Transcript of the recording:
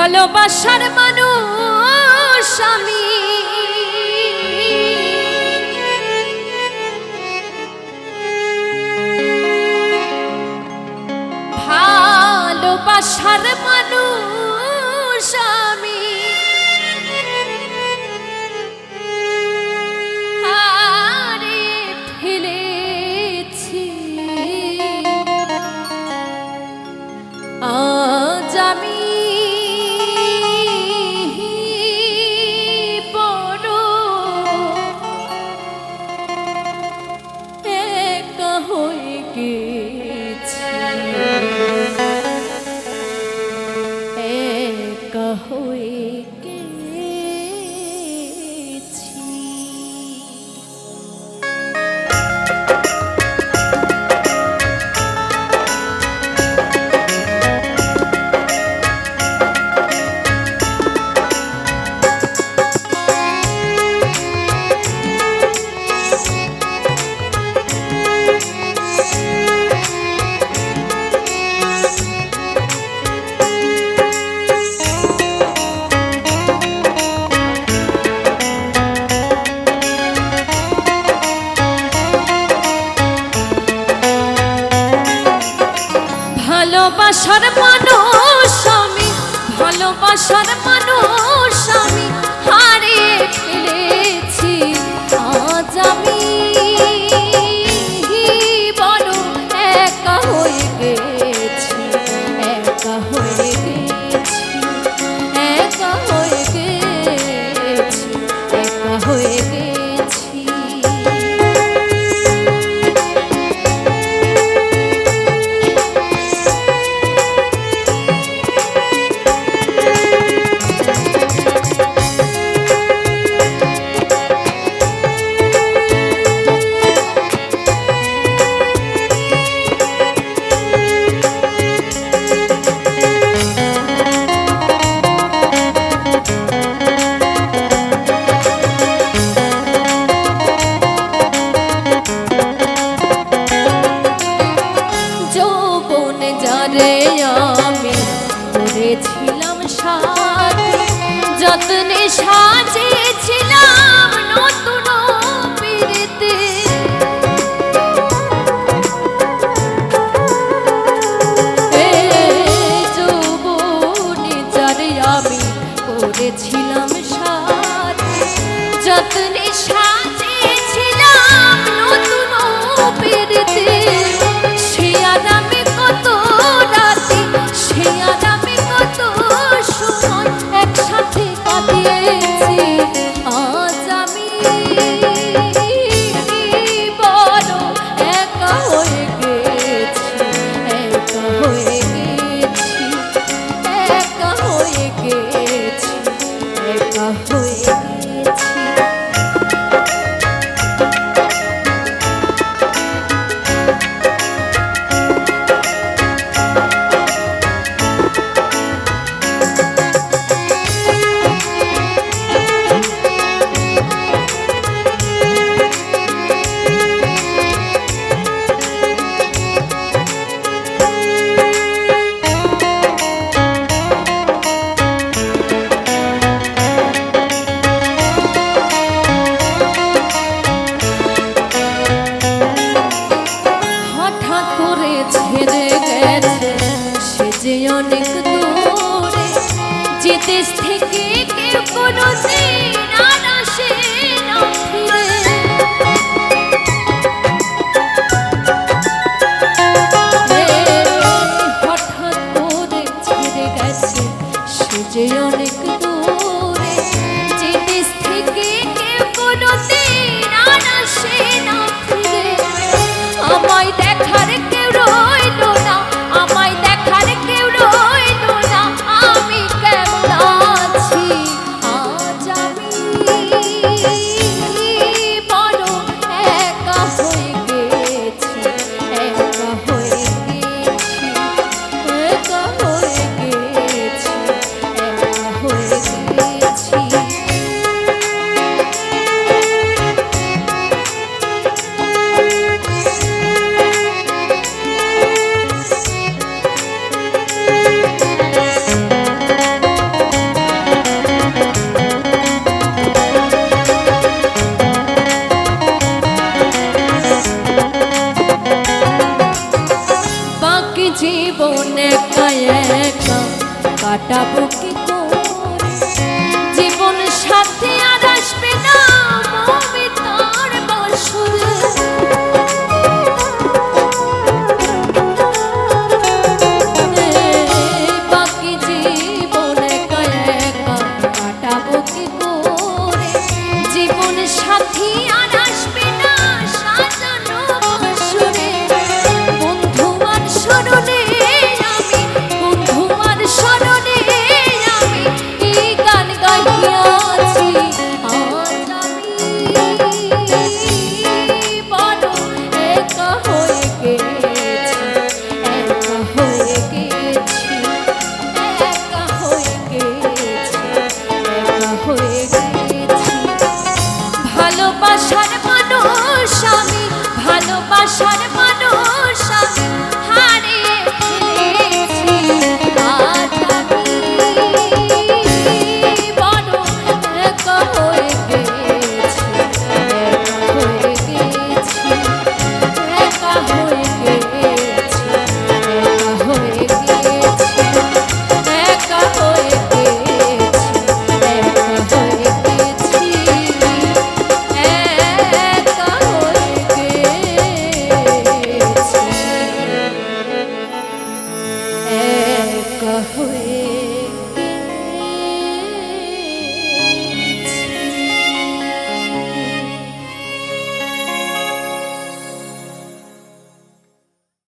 ভালোবাসার মানুষ আমি। ভালোবাসার মানুষ হয়ে কে ভালোবাসার মানুষ আমি ভালোবাসার মানুষ আমি। no te জীবন একা একা কাটাবো কি hui